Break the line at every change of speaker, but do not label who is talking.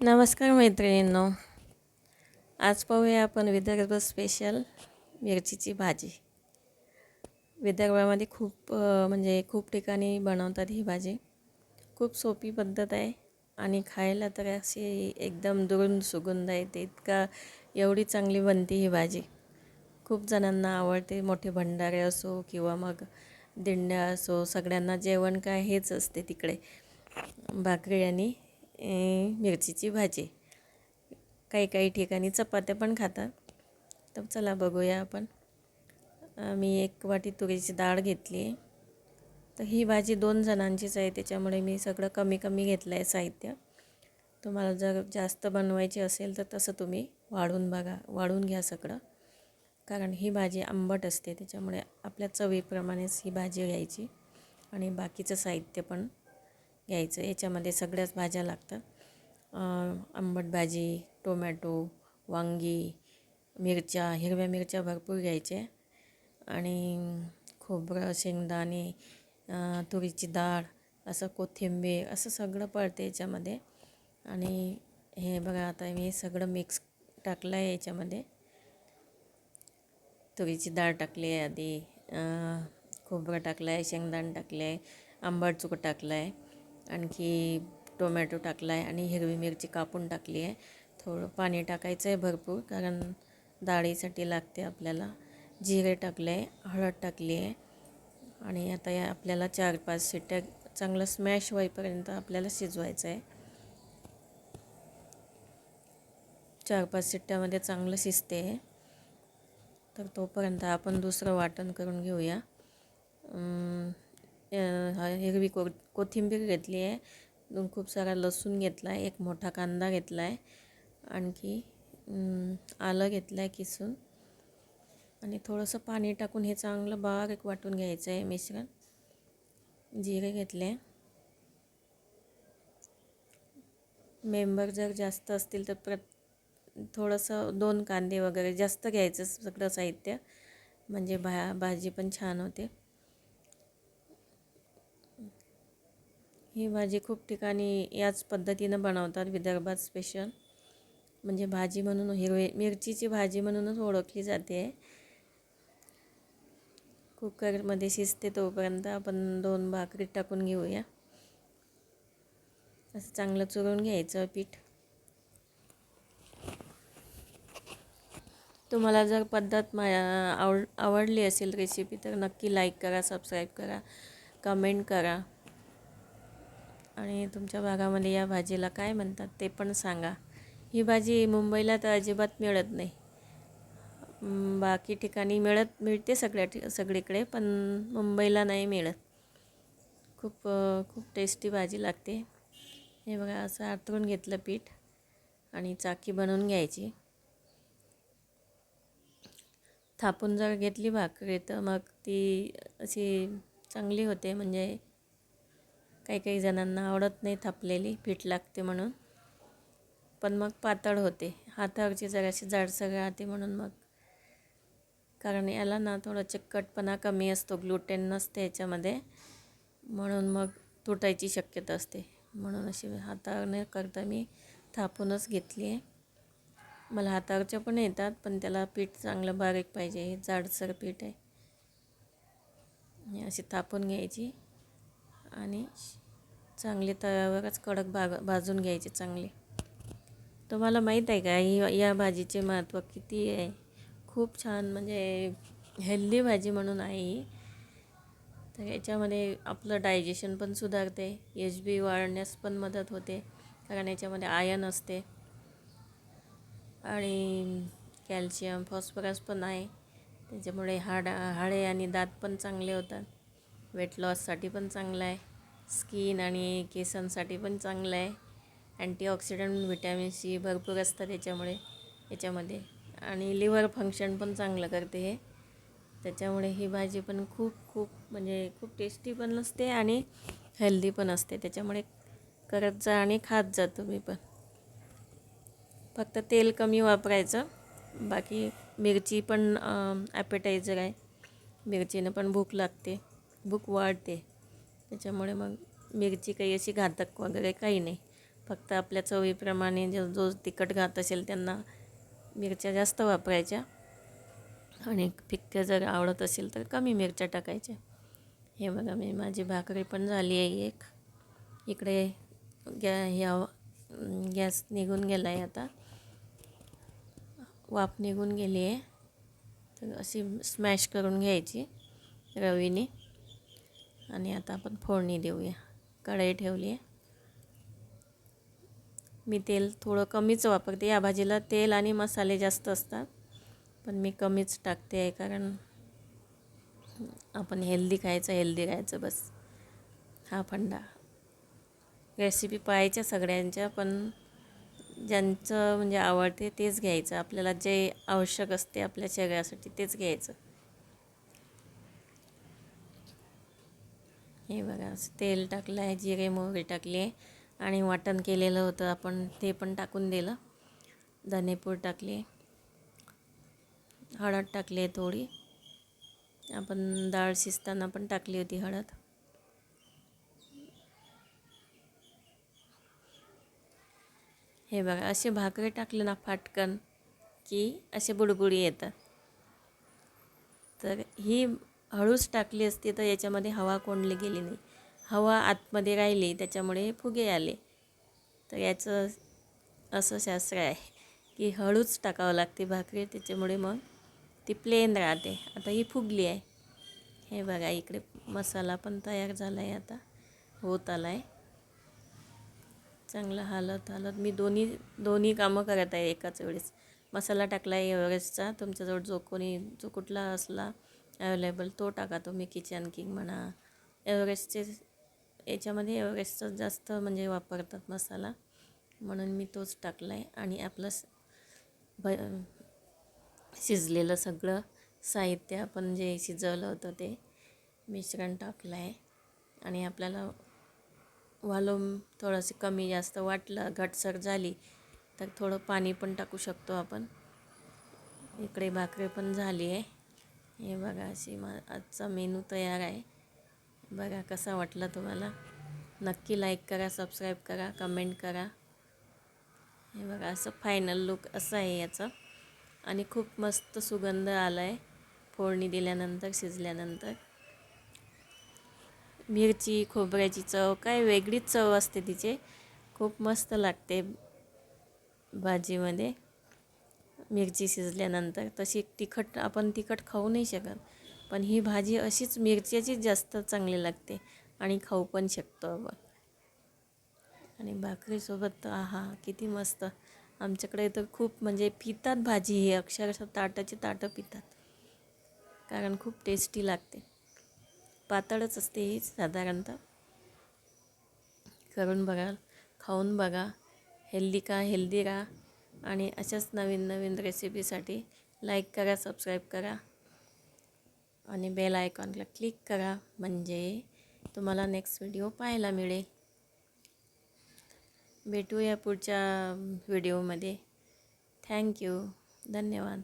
नमस्कार मैत्रिणींनो. आज पाहूया आपण विदर्भ स्पेशल मिरचीची भाजी. विदर्भामध्ये खूप म्हणजे खूप ठिकाणी बनवतात ही भाजी. खूप सोपी पद्धत आहे आणि खायला तर अशी एकदम दुरून सुगंध येते. इतका एवढी चांगली बनते ही भाजी. खूप जणांना आवडते मोठे भंडारे असो किंवा मग दिंड्या असो सगळ्यांना जेवण काय हेच असते तिकडे. भाकरी आणि मिरचीची भाजी. काही काही ठिकाणी चपात्या पण खातात. तर चला बघूया आपण. मी एक वाटी तुरीची डाळ घेतली. आहे तर ही भाजी दोन जणांचीच आहे त्याच्यामुळे मी सगळं कमी कमी घेतलं आहे साहित्य. तुम्हाला जर जास्त बनवायची असेल तर तसं तुम्ही वाढून बघा वाढून घ्या सगळं. कारण ही भाजी आंबट असते त्याच्यामुळे आपल्या चवीप्रमाणेच ही भाजी घ्यायची. आणि बाकीचं साहित्य पण घ्यायचं. याच्यामध्ये सगळ्याच भाज्या लागतात. आंबट भाजी टोमॅटो वांगी मिरच्या हिरव्या मिरच्या भरपूर घ्यायच्या. आणि खोबरं शेंगदाणे तुरीची डाळ असं कोथिंबीर असं सगळं पडते याच्यामध्ये. आणि हे बघा आता मी सगळं मिक्स टाकलं आहे याच्यामध्ये. तुरीची डाळ टाकली आहे आधी. खोबरं टाकलं आहे शेंगदाणे टाकले आहे आंबट चुकं टाकलं आहे. आणखी टोमॅटो टाकला आहे आणि हिरवी मिरची कापून टाकली आहे. थोडं पाणी टाकायचं आहे भरपूर कारण डाळीसाठी लागते आपल्याला. जिरे टाकले आहे हळद टाकली आहे. आणि आता या आपल्याला चार पाच शिट्ट्या चांगलं स्मॅश होईपर्यंत आपल्याला शिजवायचं आहे. चार पाच शिट्ट्यामध्ये चांगलं शिजते आहे तर तोपर्यंत आपण दुसरं वाटण करून घेऊया. हिरवी को कोथिंबीर घेतली आहे. दोन खूप सारा लसूण घेतला आहे एक मोठा कांदा घेतला आहे आणखी आलं घेतलं आहे किसून. आणि थोडंसं पाणी टाकून हे चांगलं बारीक वाटून घ्यायचं आहे मिश्रण. जिरे घेतले. मेंबर जर जास्त असतील तर प्रत थोडंसं दोन कांदे वगैरे जास्त घ्यायचं सगळं साहित्य. म्हणजे भा भाजी पण छान होते. ही भाजी खूप ठिकाणी याच पद्धतीनं बनवतात विदर्भात स्पेशल म्हणजे भाजी म्हणून हिरवे मिरचीची भाजी म्हणूनच ओळखली जाते. कुकरमध्ये शिजते तोपर्यंत आपण दोन भाकरी टाकून घेऊया. असं चांगलं चुरून घ्यायचं पीठ. तुम्हाला जर पद्धत मा आवड आवडली असेल रेसिपी तर नक्की लाईक करा सबस्क्राईब करा कमेंट करा. आणि तुमच्या भागामध्ये या भाजीला काय म्हणतात ते पण सांगा. ही भाजी मुंबईला तर अजिबात मिळत नाही. बाकी ठिकाणी मिळत मिळते सगळ्या ठि सगळीकडे पण मुंबईला नाही मिळत. खूप खूप टेस्टी भाजी लागते. हे बघा असं आतरून घेतलं पीठ आणि चाकी बनवून घ्यायची. थापून जर घेतली भाकरी तर मग ती अशी चांगली होते. म्हणजे काही काही जणांना आवडत नाही थापलेली पीठ लागते म्हणून. पण मग पातळ होते. हातावरची जराशी जाडसर राहते म्हणून मग. कारण याला ना थोडं चिकटपणा कमी असतो. ग्लुटेन नसते याच्यामध्ये. म्हणून मग तुटायची शक्यता असते. म्हणून अशी हातावर न करता मी थापूनच घेतली आहे. मला हातावरच्या पण येतात पण त्याला पीठ चांगलं बारीक पाहिजे. हे जाडसर पीठ आहे. अशी थापून घ्यायची. आणि चांगले तव्यावरच कडक भाग भाजून घ्यायचे चांगले. तुम्हाला माहीत आहे का ही या भाजीचे महत्त्व किती आहे? खूप छान म्हणजे हेल्दी भाजी म्हणून आहे ही. तर याच्यामध्ये आपलं डायजेशन पण सुधारते एच बी वाढण्यास पण मदत होते कारण याच्यामध्ये आयन असते. आणि कॅल्शियम फॉस्फरस पण आहे. त्याच्यामुळे हाड हाडे आणि दात पण चांगले होतात. वेट लॉससाठी पण चांगलं आहे. स्किन आणि केसांसाठी पण चांगलं आहे. अँटीऑक्सिडंट व्हिटॅमिन सी भरपूर असतात याच्यामुळे याच्यामध्ये. आणि लिव्हर फंक्शन पण चांगलं करते हे. त्याच्यामुळे ही भाजी पण खूप खूप म्हणजे खूप टेस्टी पण असते आणि हेल्दी पण असते. त्याच्यामुळे करत जा आणि खात जा तुम्ही पण. फक्त तेल कमी वापरायचं. बाकी मिरची पण ॲपेटायझर आहे. मिरचीनं पण भूक लागते. भूक वाढते. त्याच्यामुळे मग मिरची काही अशी घातक वगैरे काही नाही. फक्त आपल्या चवीप्रमाणे जो जो तिखट घात असेल त्यांना मिरच्या जास्त वापरायच्या. आणि फिक्क्या जर आवडत असेल तर कमी मिरच्या टाकायच्या. हे बघा मी माझी भाकरी पण झाली आहे एक. इकडे गॅ ह्या गॅस निघून गेला आहे आता. वाफ निघून गेली आहे. तर अशी स्मॅश करून घ्यायची रवीने. आणि आता आपण फोडणी देऊया. कढई ठेवली आहे मी तेल थोडं कमीच वापरते. या भाजीला तेल आणि मसाले जास्त असतात. पण मी कमीच टाकते आहे कारण आपण हेल्दी खायचं हेल्दी खायचं बस. हा फंडा. रेसिपी पाहायच्या सगळ्यांच्या पण ज्यांचं म्हणजे आवडते तेच घ्यायचं. आपल्याला जे आवश्यक असते आपल्या शरीरासाठी तेच घ्यायचं. हे बघा असं तेल टाकलं आहे जिरे मोहरी टाकली आहे आणि वाटण केलेलं होतं. आपण ते पण टाकून दिलं. धनेपूड टाकली. हळद टाकली आहे थोडी. आपण डाळ शिजताना पण टाकली होती हळद. हे बघा असे भाकरे टाकले ना फाटकन की असे बुडबुडी येतात. तर ही हळूच टाकली असती तर याच्यामध्ये हवा कोंडली गेली नाही. हवा आतमध्ये राहिली त्याच्यामुळे फुगे आले. तर याचं असं शास्त्र आहे की हळूच टाकावं लागते भाकरी त्याच्यामुळे मग ती प्लेन राहते. आता ही फुगली आहे. हे बघा इकडे मसाला पण तयार झाला आहे आता. होत आला आहे चांगलं हालत हालत. मी दोन्ही दोन्ही कामं करत आहे एकाच वेळेस. मसाला टाकला आहे एव्हरेस्टचा तुमच्याजवळ जो कोणी जो कुठला असला अवेलेबल तो टाका तुम्ही किचन किंग म्हणा. एव्हरेस्टचे याच्यामध्ये एव्हरेस्टचा जास्त म्हणजे वापरतात मसाला. म्हणून मी तोच टाकला आहे आणि आपलं भ शिजलेलं सगळं साहित्य आपण जे शिजवलं होतं ते मिश्रण टाकलं आहे आणि आपल्याला वालूम थोडंसं कमी जास्त वाटलं घटसर झाली तर थोडं पाणी पण टाकू शकतो आपण. इकडे भाकरी पण झाली आहे. हे बघा अशी मा आजचा मेनू तयार आहे. बघा कसा वाटला तुम्हाला? नक्की लाईक करा सबस्क्राईब करा कमेंट करा. हे बघा असं फायनल लुक असं आहे याचं. आणि खूप मस्त सुगंध आला आहे फोडणी दिल्यानंतर शिजल्यानंतर. मिरची खोबऱ्याची चव काय वेगळीच चव असते तिचे. खूप मस्त लागते भाजीमध्ये. मिरची शिजल्यानंतर तशी तिखट आपण तिखट खाऊ नाही शकत. पण ही भाजी अशीच मिरच्याचीच जास्त चांगली लागते आणि खाऊ पण शकतो आपण. आणि भाकरीसोबत तर आहा किती मस्त. आमच्याकडे तर खूप म्हणजे पितात भाजी ही अक्षरशः ताटाची ताटं पितात. कारण खूप टेस्टी लागते. पातळच असते ही साधारणतः. करून बघा खाऊन बघा. हेल्दी का हेल्दी राहा. आणि अशाच नवीन नवीन रेसिपीसाठी लाईक करा सबस्क्राईब करा. आणि बेल आयकॉनला क्लिक करा म्हणजे तुम्हाला नेक्स्ट व्हिडिओ पाहायला मिळेल. भेटूया पुढच्या व्हिडिओमध्ये थँक्यू धन्यवाद.